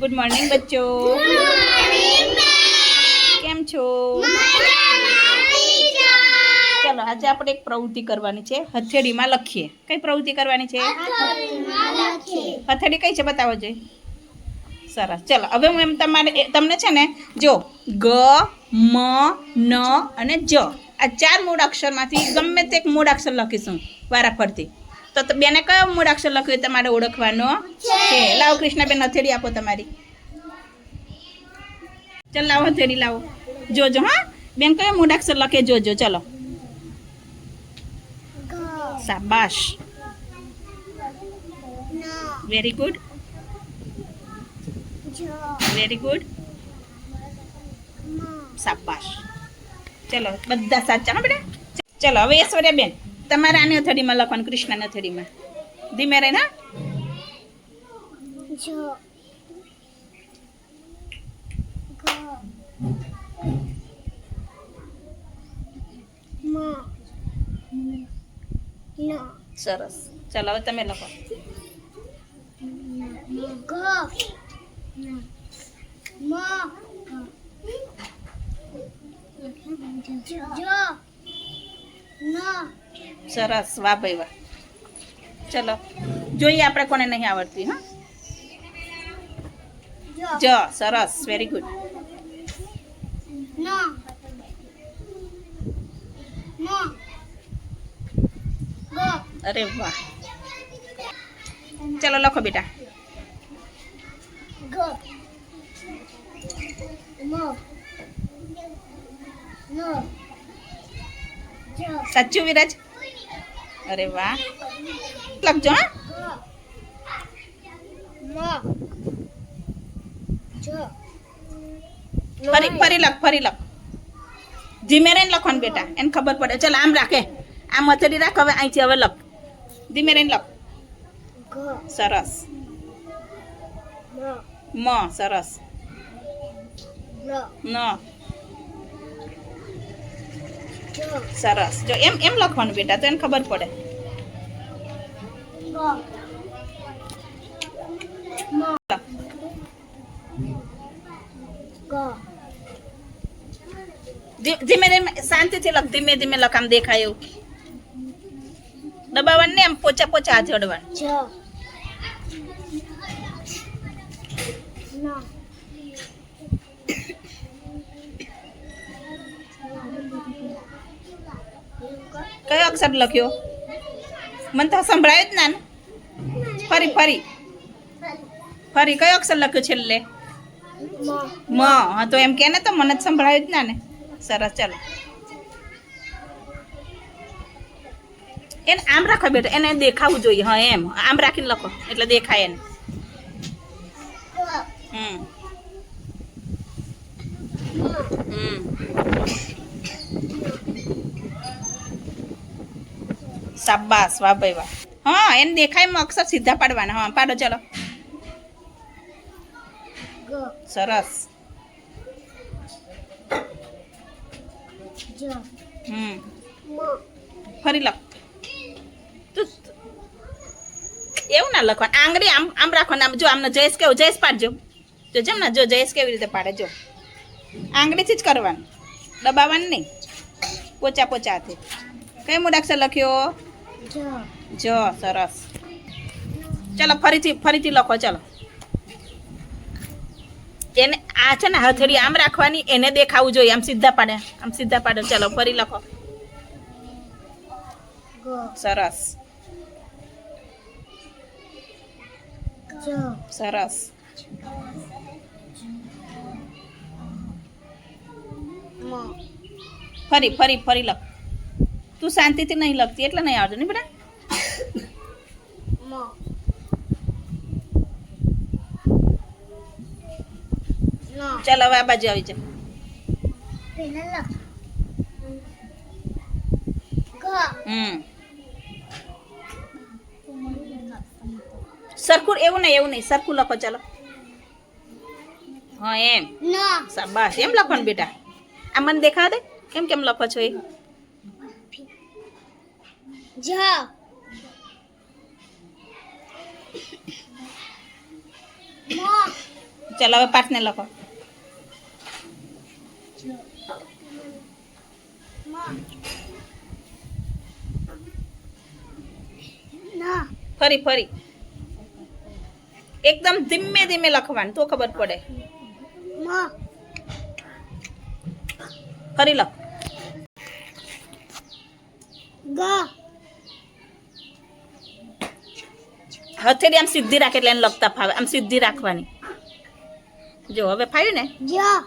Good morning બચ્ચો. કેમ છો? ચલો, આજે આપણે એક પ્રવૃત્તિ કરવાની છે. હથેળીમાં લખીએ. કઈ પ્રવૃત્તિ કરવાની છે? હથેળી કઈ છે? બતાવો જોઈએ સરસ. ચલો, હવે હું એમ તમારે તમને છે ને, જો, ગ, મ, ન અને જ. આ ચાર મૂળ અક્ષરમાંથી ગમે તે એક મૂળ અક્ષર લખીશું વારા ફરતી તો બેને કયો મૂળાક્ષર લખ્યો તમારે ઓળખવાનો? છે. લાવો કૃષ્ણાબેન હથેળી આપો તમારી. ચાલ લાવો હથેળી લાવો. જોજો હા? બેન કયો મૂળાક્ષર લખે જોજો ચલો. શાબાશ. વેરી ગુડ વેરી ગુડ શાબાશ. ચલો બધા સાચા હા બેટા? ચલો હવે ઐશ્વર્યા બેન તમારે આની અથડીમાં લખવાનું કૃષ્ણની અથડીમાં. ધીમે રહીને હા? સરસ. ચલો હવે તમે લખો. સરસ વાહ ભાઈ વાહ. ચલો જોઈએ આપણે કોને નહીં આવડતી હા? જ સરસ વેરી ગુડ અરે વાહ. ચલો લખો બેટા. સાચું વિરાજ? અરે વાહ. લખજો હા. ફરી ફરી લખ ફરી લખ. ધીમે રહીને લખવાનું બેટા એને ખબર પડે. ચાલ આમ રાખે. આમ હથેળી રાખ હવે અહીંથી હવે લખ. ધીમે રહીને લખ સરસ. મ. સરસ. ન સરસ જો એમ એમ લખવાનું બેટા તો એને ખબર પડે લખ. ધી- ધીમે ધીમે શાંતિથી લખ ધીમે ધીમે લખ આમ દેખાય એવું દબાવવાનું ને એમ પોચા પોચા હાથ અડવાનું કયો અક્ષર લખ્યો? મને તો સંભળાય જ ના ફરી ફરી. ફરી કયો અક્ષર લખ્યો છેલ્લે? મ. હા, તો એમ કે ને તો મને જ સંભળાયું જ ના ને. સરસ, ચાલો. એને આમ રાખો બેટા, એને દેખાવું જોઈએ, હા, એમ. આમ રાખીને લખો, એટલે દેખાય એને. હમ. હમ. શાબાશ, વાહ ભાઈ, વાહ. હા, એને દેખાય એમાં અક્ષર સીધા પાડવાના. હા, પાડો, ચલો. સરસ. ફરી લખ. એવું ના લખવાનું આંગળી આમ આમ રાખવાનું. આમ જો, આમને જયેશ કેવું, જયેશ પાડજો. જો, જેમ ને, જો, જયેશ કેવી રીતે પાડે, જો. આંગળીથી જ કરવાનું. દબાવવાનું નહીં. પોચા પોચા હાથે. કઈ મૂળાક્ષર લખ્યો? જ, સરસ. ચલો, ફરીથી ફરીથી લખો, ચલો. એને આ છે ને હથેળી આમ રાખવાની, એને દેખાવું જોઈએ, આમ સીધા પાડે, આમ સીધા પાડે. ચલો, ફરી લખો. સરસ. સરસ. ફરી ફરી ફરી લખ. તું શાંતિથી નહીં લખતી એટલે નહીં આવડતું નહીં બેટા? ચાલ હવે આ બાજુ આવી જા. સરખું એવું નહીં એવું નહીં. સરખું લખો ચાલો. હા એમ. બસ એમ લખો ને બેટા. આ મને દેખા દે. કેમ કેમ લખો છો એ? જ મ ચાલો હવે પાઠને લખો. ના ફરી ફરી. એકદમ ધીમે ધીમે લખવાનું તો ખબર પડે. માં ફરી લખ. ગા. હથેળી આમ સીધી રાખે એટલે એને લખતા ફાવે. આમ સીધી રાખવાની. જો હવે ફાવ્યું ને? જા.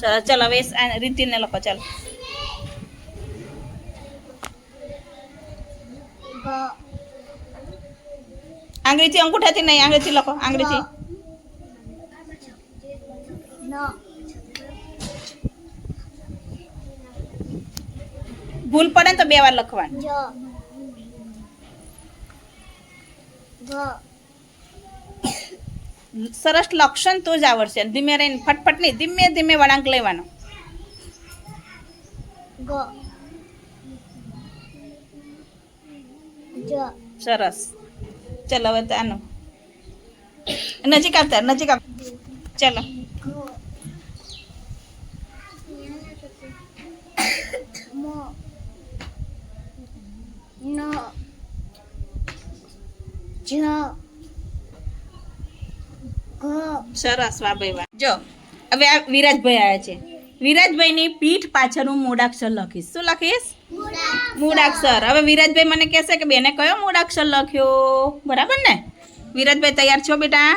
સરસ ચાલો હવે રીતિને લખો ચાલો. આંગળીથી અંગૂઠાથી નહીં આંગળીથી લખો આંગળીથી. ભૂલ પડે તો બે વાર લખવાનું. સરસ લક્ષણ તો જ આવડશે. ધીમે રહીને ફટફટ નહીં ધીમે ધીમે વળાંક લેવાનો. સરસ. ચાલો હવે આનો. નજીક આવતા નજીક આવ ચાલો માં ના જા સરસ વાહ જો હવે આ વિરાજભાઈ આવ્યા છે. વિરાજભાઈની પીઠ પાછળ હું મૂળાક્ષર લખીશ. શું લખીશ? મૂળાક્ષર. હવે વિરાજભાઈ મને કહેશે કે બેને કયો મૂળાક્ષર લખ્યો? બરાબર ને? વિરાજભાઈ તૈયાર છો બેટા?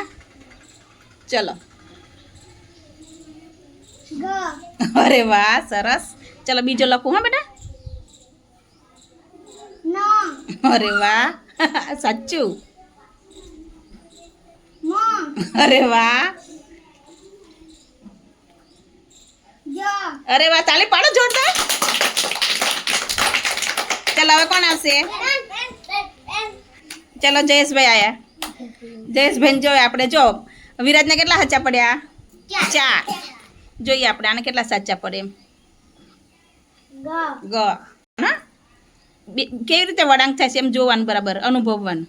ચલો. અરે વાહ સરસ. ચલો બીજો લખું હા બેટા. અરે વાહ સાચું. અરે વાહ. અરે વાહ તાળી પાડો જોરદાર. ચાલો હવે કોણ આવશે? ચલો જયેશભાઈ આયા. જયેશભાઈ જો આપણે. જો વિરાજને કેટલા સાચા પડ્યા? ચાર. જોઈએ આપણે આને કેટલા સાચા પડે એમ. ગ. હા? કેવી રીતે વળાંક થાય છે એમ જોવાનું બરાબર અનુભવવાનું?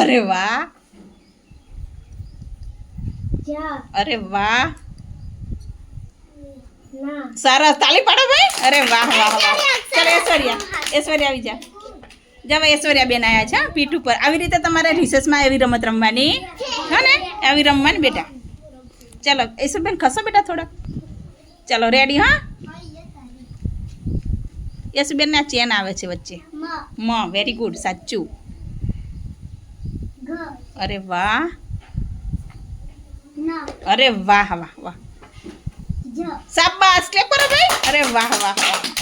અરે વાહ. અરે વાહ ના સરસ તાળી પાડો ભાઈ અરે વાહ વાહ વાહ ચાલો ઐશ્વર્યા ઐશ્વર્યા આવી જા જા ભાઈ ઐશ્વર્યા બેન આવ્યા છે હા, પીઠ ઉપર આવી રીતે તમારે રિસેસમાં એવી રમત રમવાની હો ને આવી રમવાની બેટા ચાલો ઐશ્વરબેન ખસો બેટા થોડા ચાલો રેડી હા યશુબેનને આ ચેન આવે છે વચ્ચે માં મ વેરી ગુડ સાચું ગા અરે વાહ ના અરે વાહ વાહ વાહ. શાબાશ કે કરો ભાઈ. અરે વાહ વાહ વાહ.